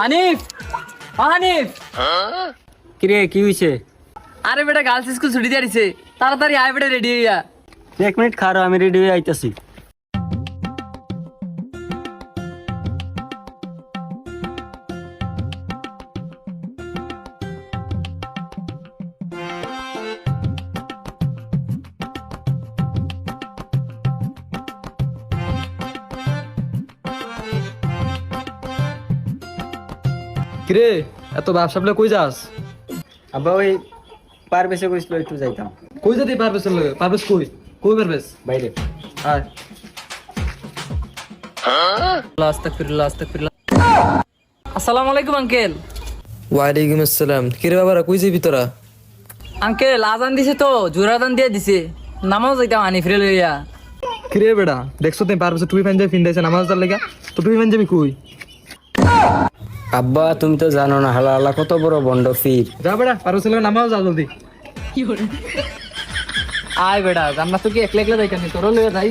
হানিফ হানিফ। কিরে কি হইছে? আরে বেটা গার্লস স্কুল ছুটি দিয়ে দিছে। তাড়াতাড়ি আয় বেটা রেডি হইয়া। এক মিনিট খারো আমি রেডি হয়ে আইতাছি। কিরে এত ব্যবসা বলে কই যাস? আব্বা ওই পার বেশি কইছিল একটু যাইতাম। কই যেতে পারবেস লগে পারবেস কই? কই পারবেস বাইরে। আয়। আস্তাগফিরুল্লাহ আস্তাগফিরুল্লাহ। আসসালামু আলাইকুম আঙ্কেল। ওয়ালাইকুম আসসালাম। কিরে বাবারা কই যাবি তোরা? আঙ্কেল আজান দিছে তো জোর আজান দিয়ে দিছে। নামাও যাইতাম হানিফ রে লইয়া। কিরে বেটা দেখছ তুই পারবেস টুপি পাঞ্জাবি ফিন্দাইছে নামাজ দার লেগা? তো টুপি পাঞ্জাবি কই? আব্বা তুমি তো জানো না হালা হালা কত বড় বন্ড ফির যা বেড়া পারো লগে নামাও যা জলদি। আয় বেড়া জান্নাত তো কি একলা একলা যাইতাম তোরও লয়ে যাই।